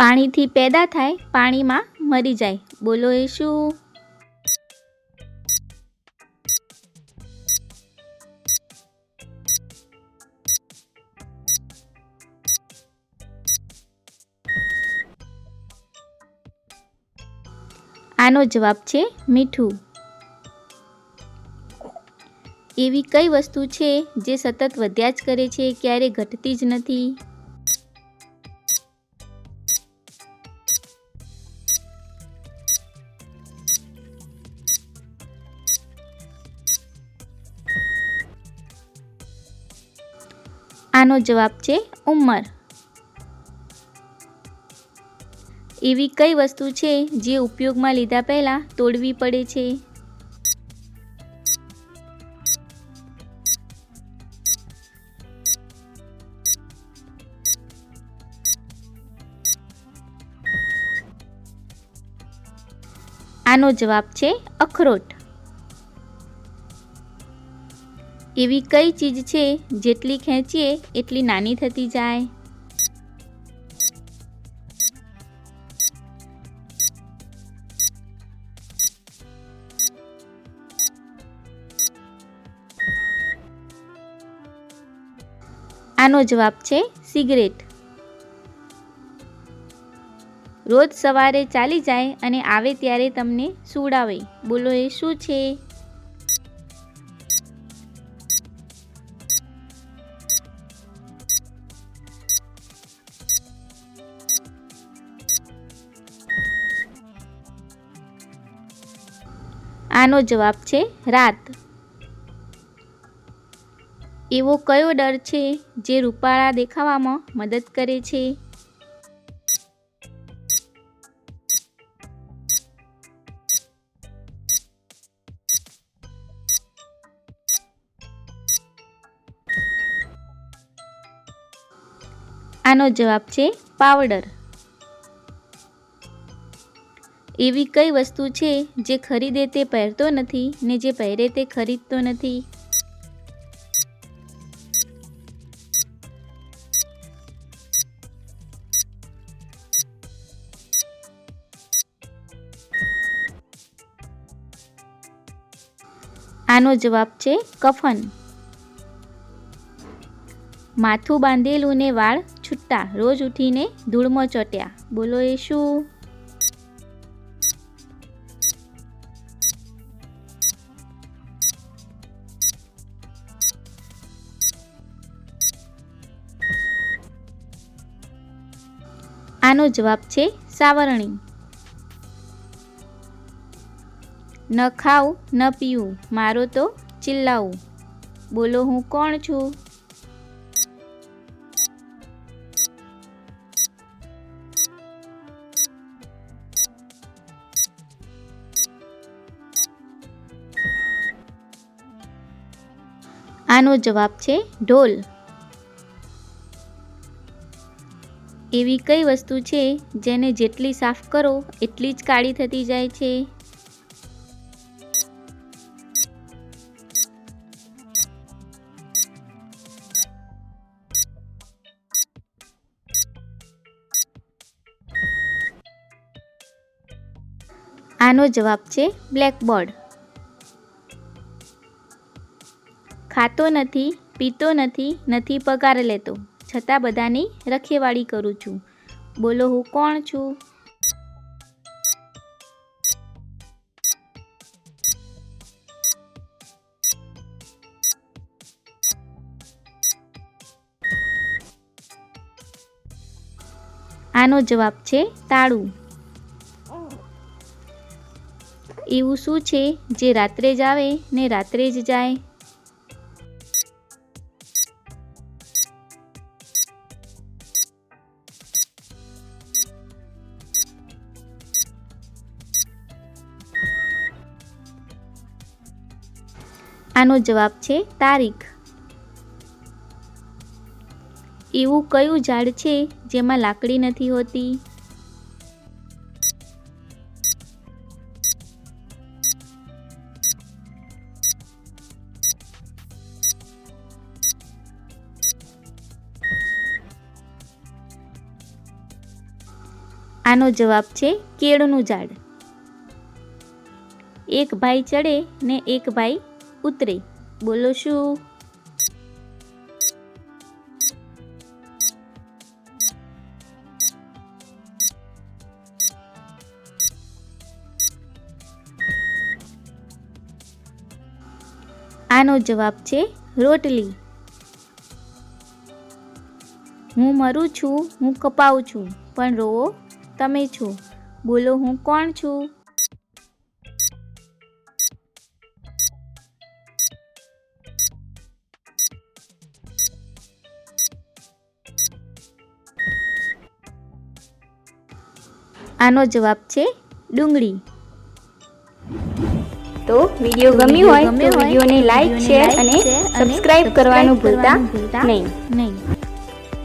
પાણીથી પેદા થાય, પાણીમાં મરી જાય. બોલો એ શું આનો જવાબ છે મીઠું. એવી કઈ વસ્તુ છે જે સતત વધ્યા જ કરે છે, ક્યારે ઘટતી જ નથી? આનો જવાબ છે ઉંમર. એવી કઈ વસ્તુ છે જે ઉપયોગમાં લીધા પહેલાં તોડવી પડે છે? આનો જવાબ છે અખરોટ. એવી કઈ ચીજ છે જેટલી ખેંચીએ એટલી નાની થતી જાય? આનો જવાબ છે સિગરેટ. રોજ સવારે ચાલી જાય અને આવે ત્યારે તમને સુડાવે બોલો, એ શું છે? આનો જવાબ છે રાત. એવો કયો ડર છે જે રૂપાળા દેખાવામાં મદદ કરે છે? આનો જવાબ છે પાવડર. એવી કઈ વસ્તુ છે જે ખરીદે તે પહેરતો નથી ને જે પહેરે તે ખરીદતો નથી? આનો જવાબ છે કફન. માથું બાંધેલું ને વાળ છૂટા રોજ ઉઠીને ધૂળમાં ચોટ્યા. બોલો, એ શું? આનો જવાબ છે સાવરણી. ન ખાવું ન પીવું મારો તો ચિલ્લાવું. બોલો, હું કોણ છું? આનો જવાબ છે ઢોલ. એવી કઈ વસ્તુ છે જેને જેટલી સાફ કરો એટલી જ કાળી થતી જાય છે? આનો જવાબ છે બ્લેકબોર્ડ. ખાતો નથી, પીતો નથી નથી પગાર લેતો. છતાં બધાની રખેવાળી કરું છું. બોલો, હું કોણ છું? આનો જવાબ છે તાળું. એવું શું છે? જે રાત્રે જ આવે ને રાત્રે જ જાય? આનો જવાબ છે તારીખ. એવું કયું ઝાડ છે જેમાં લાકડી નથી હોતી? આનો જવાબ છે કેળનું ઝાડ. એક ભાઈ ચડે ને એક ભાઈ ઉતરે. બોલો શું? આનો જવાબ છે રોટલી. હું મરું છું, હું કપાવું છું, પણ રોવો, તમે છો. બોલો હું કોણ છું? આનો જવાબ છે ડુંગળી. તો વીડિયો ગમ્યો હોય તો વિડીયોને લાઈક શેર અને સબસ્ક્રાઇબ કરવાનું ભૂલતા નહીં. નહીં.